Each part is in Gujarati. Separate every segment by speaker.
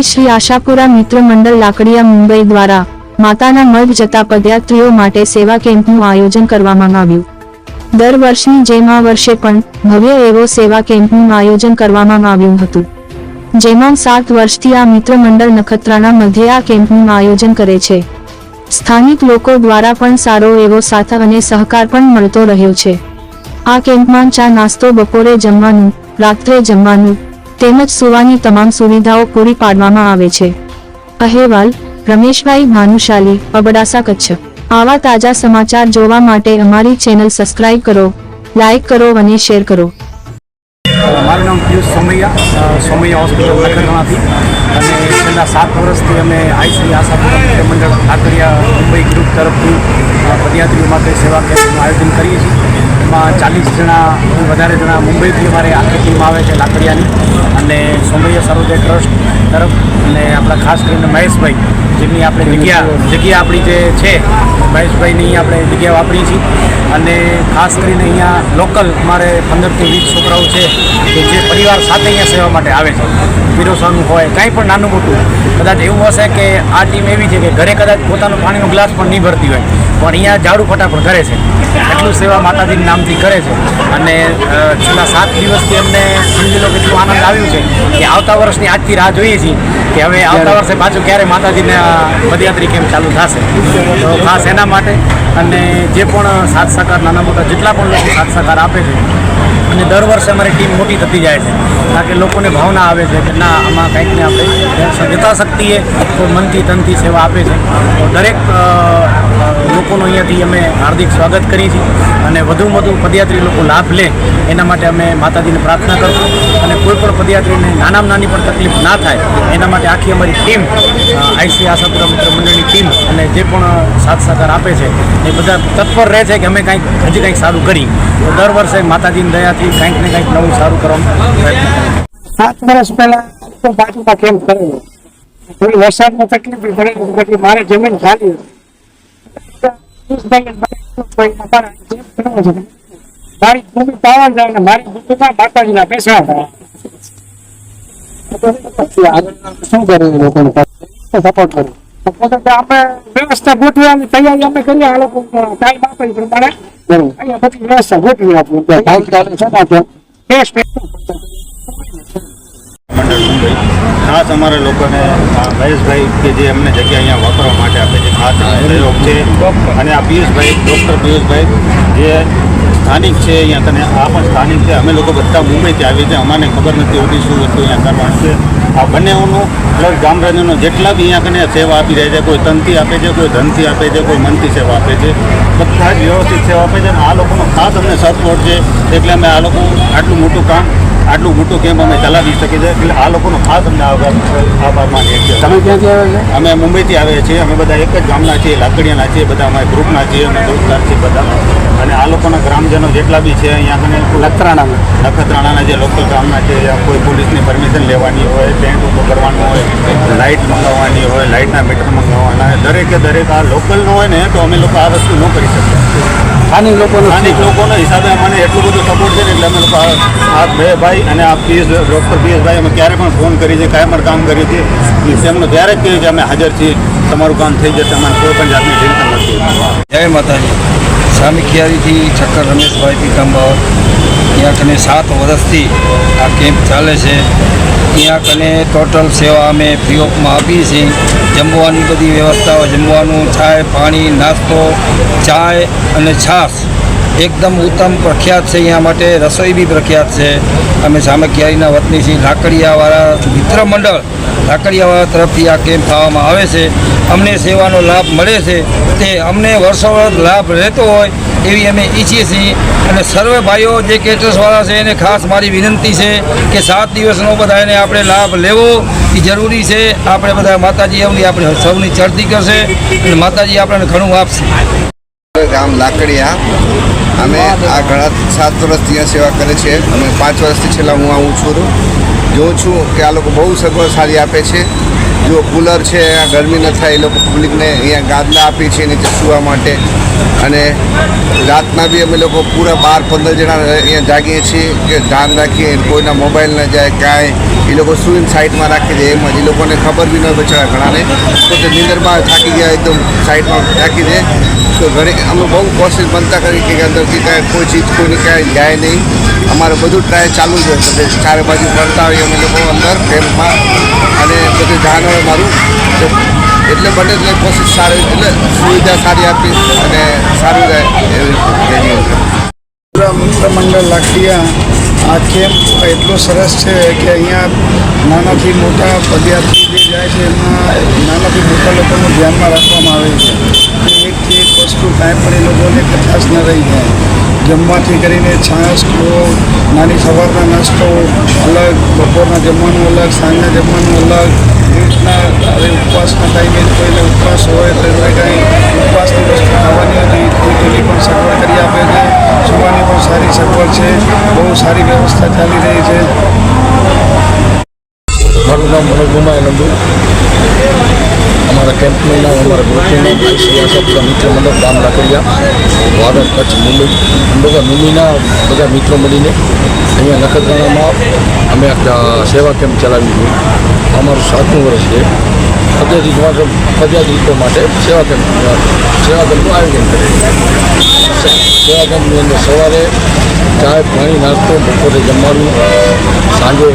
Speaker 1: જય શ્રી આશાપુરા મિત્ર મંડળ લાકડીયા મુંબઈ દ્વારા માતાના મઢ જતા પદયાત્રીઓ માટે સેવા કેમ્પનું આયોજન કરવામાં આવ્યું. દર વર્ષની જેમ આ વર્ષે પણ ભવ્ય એવો સેવા કેમ્પનું આયોજન કરવામાં આવ્યું હતું. જેમાં સાત વર્ષથી આ મિત્ર મંડળ નખત્રાણા મધ્યે આ કેમ્પનું આયોજન કરે છે. સ્થાનિક લોકો દ્વારા પણ સારો એવો સાથ અને સહકાર પણ મળતો રહ્યો છે. આ કેમ્પમાં ચા નાસ્તો બપોરે જમવાનું, રાત્રે જમવાનું તેમજ સુવાની તમામ સુવિધાઓ પૂરી પાડવામાં આવે છે. અહેવાલ, રમેશભાઈ ભાનુશાલી, અબડાસા કચ્છ. આવા તાજા સમાચાર જોવા માટે અમારી ચેનલ સબસ્ક્રાઇબ કરો, લાઇક કરો અને શેર કરો.
Speaker 2: મારું નામ પિયુષ સોમૈયા સોમૈયા હોસ્પિટલ નખત્રાણાથી અને છેલ્લા સાત વર્ષથી અમે આઈસી, આશા મંડળ ઠાકરિયા મુંબઈ ગ્રુપ તરફથી પદયાત્રીઓ માટે સેવા કેમ્પનું આયોજન કરીએ છીએ. એમાં ચાલીસ જણા વધારે જણા મુંબઈથી અમારે આખી ટીમ આવે છે લાકડિયાની. અને સોમૈયા સરોદય ટ્રસ્ટ તરફ અને આપણા ખાસ કરીને મહેશભાઈ જેમની આપણે જગ્યા જગ્યા આપણી જે છે મહેશભાઈની આપણે જગ્યા વાપરી છીએ અને ખાસ કરીને અહીંયા લોકલ મારે પંદરથી વીસ છોકરાઓ છે કે જે પરિવાર સાથે અહીંયા સેવા માટે આવે છે. પીરોસવાનું હોય કાંઈ પણ નાનું મોટું. કદાચ એવું હશે કે આ ટીમ એવી છે કે ઘરે કદાચ પોતાનો પાણીનો ગ્લાસ પણ નહીં ભરતી હોય પણ અહીંયા ઝાડુ ફટાફટ કરે છે. એટલું સેવા માતાજીના નામથી કરે છે. અને છેલ્લા સાત દિવસથી અમને સમજી લો કેટલું આનંદ આવ્યું છે કે આવતા વર્ષની આજથી રાહ જોઈએ છીએ કે હવે આવતા વર્ષે પાછું ક્યારે માતાજીને આ પદયાત્રી ચાલુ થશે. તો ખાસ એના માટે અને જે પણ સાથ સહકાર નાના મોટા જેટલા પણ લોકો સાથ સહકાર આપે છે, અને દર વર્ષે અમારી ટીમ મોટી થતી જાય છે. કારણ કે લોકોને ભાવના આવે છે કે ના, આમાં કંઈક ને આપણે યથાશક્તિએ મનથી તનથી સેવા આપે છે. તો દરેક લોકોનું અહીંયાથી અમે હાર્દિક સ્વાગત કરીએ છીએ અને વધુમાં વધુ પદયાત્રી લોકો લાભ લે એના માટે અમે માતાજીને પ્રાર્થના કરશું. અને કોઈ પણ પદયાત્રીને નાનામાં નાની પણ તકલીફ ના થાય, એના માટે આખી અમારી ટીમ આઈસી આશાપુરા મિત્ર મંડળની ટીમ અને જે પણ સાથ સહકાર આપે છે, એ બધા તત્પર રહે છે કે અમે કંઈક, હજી કંઈક સારું કરી. તો દર વર્ષે માતાજીની દયાથી કંઈક ને કંઈક નવું સારું કરવાનો પ્રયત્ન
Speaker 3: સાત વર્ષ પહેલા તો બાજુમાં કેમ્પ કરેલો થોડી વરસાદમાં તકલીફ પડે મારે જમીન ખાલી. મારી ભૂમિ પાવન જાય ને મારી ભૂમિમાં માતાજીના થાય શું કરે લોકોને સપોર્ટ કરે આપણે વ્યવસ્થા ગોઠવવાની તૈયારી અમે કરીએ આ લોકો ટાઈમ આપે એ પ્રમાણે અહીંયા બધી વ્યવસ્થા ગોઠવી આપીએ ચાલે છે ને
Speaker 4: મુંબઈ ખાસ અમારે લોકોને મહેશભાઈ કે જે અમને જગ્યા અહીંયા વાપરવા માટે આપે છે, ખાસ સહયોગ છે. અને આ પિયુષભાઈ, ડૉક્ટર પિયુષભાઈ, જે સ્થાનિક છે અહીંયા, તને આ પણ સ્થાનિક છે. અમે લોકો બધા મુંબઈથી આવીએ છીએ. અમને ખબર નથી હોતી શું વસ્તુ અહીંયા કરવાનું છે. આ બંનેઓનું પ્લસ ગામરાજનો જેટલા બી અહીંયા કને સેવા આપી રહ્યા છે, કોઈ તનથી આપે છે, કોઈ ધનથી આપે છે, કોઈ મનથી સેવા આપે છે બધા જ વ્યવસ્થિત સેવા આપે છે અને આ લોકોનો ખાસ અમને સપોર્ટ છે. એટલે અમે આ લોકો આટલું મોટું કામ આટલું મોટું કેમ્પ અમે ચલાવી શકીએ છીએ. એટલે આ લોકોનો ખાસ અમને આભાર આભાર માનીએ છીએ.
Speaker 3: તમે ક્યાંથી આવે છે?
Speaker 4: અમે મુંબઈથી આવીએ છીએ. અમે બધા એક જ ગામના છીએ લાકડીયાના છીએ બધા અમારા ગ્રુપના છીએ અમે દોસ્તાર છીએ બધા અને આ લોકોના ગ્રામજનો જેટલા બી છે અહીંયા કને
Speaker 3: નખત્રાણામાં
Speaker 4: નખત્રાણાના. જે લોકલ ગામના છે કોઈ પોલીસની પરમિશન લેવાની હોય ટેન્ટ ઊભો કરવાનું હોય લાઇટ મંગાવવાની હોય લાઇટના મીટર મંગાવવાના હોય દરેકે દરેક આ લોકલનો હોય ને તો અમે લોકો આ વસ્તુ ન કરી શકીએ.
Speaker 3: સ્થાનિક લોકોનો
Speaker 4: સ્થાનિક લોકોના હિસાબે અમને એટલું બધું સપોર્ટ છે ને એટલે અમે લોકો આ- બે ભાઈ અને આ પીએસ ડૉક્ટર પીએસભાઈ અમે ક્યારે પણ ફોન કરી છે પણ કામ કર્યું છે તેમનું ત્યારે જ કહ્યું કે અમે હાજર છીએ તમારું કામ થઈ જશે અમારે કોઈ પણ જાતની ચિંતા નથી.
Speaker 5: જય માતાજી. સામિખિયારીથી ઠક્કર રમેશભાઈ પીતાંબર ત્યાં કને સાત વર્ષથી આ કેમ્પ ચાલે છે. ત્યાં કને ટોટલ સેવા અમે ફ્રી ઓફમાં આપીએ છીએ. જમવાની બધી વ્યવસ્થાઓ, જમવાનું, ચાય, પાણી, નાસ્તો, ચાય અને છાશ એકદમ ઉત્તમ પ્રખ્યાત છે, અહીંયા માટે રસોઈ બી પ્રખ્યાત છે. અમે સામે ક્યારીના વતની છીએ, લાકડિયાવાળા મિત્ર મંડળ લાકડિયાવાળા તરફથી આ કેમ્પ થવામાં આવે છે. અમને સેવાનો લાભ મળે છે. તે અમને વર્ષો વર્ષ લાભ રહેતો હોય એવી અમે ઈચ્છીએ છીએ. અને સર્વે ભાઈઓ જે કેટર્સવાળા છે, એને ખાસ મારી વિનંતી છે કે સાત દિવસનો બધાને આપણે લાભ લેવો. એ જરૂરી છે. આપણે બધા માતાજી એમની આપણે સૌની ચડતી કરશે અને માતાજી આપણને ઘણું આપશે.
Speaker 6: ગામ લાકડિયા. અમે આ ઘણા સાત વર્ષથી અહીંયા સેવા કરે છે. અમે પાંચ વર્ષથી છેલ્લા હું આવું છું. જોઉં છું કે આ લોકો બહુ સગવડ સારી આપે છે. જો કુલર છે ગરમી ન થાય, એ લોકો પબ્લિકને અહીંયા ગાદલા આપી છે, નીચે સુવા માટે. અને રાતના બી અમે લોકો પૂરા બાર, પંદર જણા અહીંયા જાગીએ છીએ કે ધ્યાન રાખીએ, કોઈના મોબાઈલ ન જાય, કાંઈ. એ લોકો સુઈને સાઈડમાં રાખી દે, એમ જ. એ લોકોને ખબર બી ન બિચારા ઘણાને. તો તે નીંદરમાં થાકી ગયા, એકદમ સાઈડમાં રાખી દે. તો ઘણી અમે બહુ કોશિશ બનતા કરી કે અંદરથી કાંઈ કોઈ ચીજ, કોઈને કાંઈ જાય નહીં. અમારે બધું ટ્રાય ચાલુ જ હોય, બધે ચારે બાજુ ફરતા હોઈએ અમે લોકો અંદર કેમ્પમાં અને બધું ધ્યાન હોય મારું. એટલે બને એટલે કોશિશ સારી, એટલે સુવિધા સારી આપી અને સારું રહે એવી એની
Speaker 3: મિત્ર મંડળ લાકડીયા, આ કેમ્પ એટલો સરસ છે કે અહીંયા નાનાથી મોટા પદયાત્રી જે જાય છે, એમાં નાનાથી મોટા લોકોનું ધ્યાનમાં રાખવામાં આવે છે. એકથી એક વસ્તુ કાંઈ પણ એ લોકોને કચાશ ન રહી જાય. જમવાથી કરીને છાસ ખો નાની સવારના નાસ્તો અલગ, બપોરના જમવાનું અલગ, સાંજના જમવાનું અલગ રીતના હવે ઉપવાસના ટાઈમે કોઈને ઉપવાસ હોય તો એમને કાંઈ ઉપવાસની વસ્તુ ખાવાની હતી તેની પણ સગવડ કરી આપે છે. સુવાની પણ સારી સગવડ છે. બહુ સારી વ્યવસ્થા ચાલી રહી છે.
Speaker 5: મારું નામ મનોજ ગુમાય નંદુ કેમ્પનું નામ અમારા ગ્રુપનું નામ આઈસી મિત્ર મંડળ, ગામ લાકડિયા, વાગડ કચ્છ મુંબઈ બધા મુંબઈના બધા મિત્રો મળીને અહીંયા નખત્રાણામાં અમે સેવા કેમ્પ ચલાવી છે. અમારું સાતમું વર્ષ છે. પદ્યાર્થી માટે પદ્યાર્થીકો માટે સેવા કેમ્પ, સેવા કેમ્પનું આયોજન કરે સેવા કેમ્પની અંદર સવારે ચાય, પાણી, નાસ્તો, બપોરે જમવાનું, સાંજે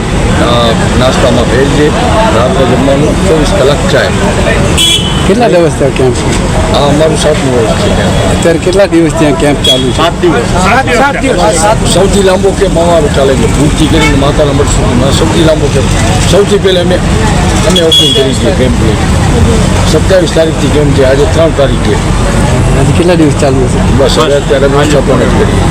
Speaker 5: નાસ્તામાં ભેજ છે રાત્રે જમવાનું ચોવીસ કલાક ચાય.
Speaker 7: કેટલા દિવસ ત્યાં કેમ્પ છે?
Speaker 5: આ અમારું સાતમું વર્ષ છે
Speaker 7: અત્યારે કેટલા દિવસ ત્યાં કેમ્પ ચાલુ છે?
Speaker 3: સાત દિવસ.
Speaker 5: સૌથી લાંબો કેમ્પ અમારો ચાલે છે. ભૂતથી કરીને માતાના મઠ સુધીમાં સૌથી લાંબો કેમ્પ સૌથી પહેલાં અમે અમે ઓપન કરી છે કેમ્પની સત્યાવીસ તારીખથી કેમ્પ છે. આજે ત્રણ તારીખે.
Speaker 7: આજે કેટલા દિવસ ચાલુ છે
Speaker 5: બસ હવે અત્યારે અમે પણ કરીએ.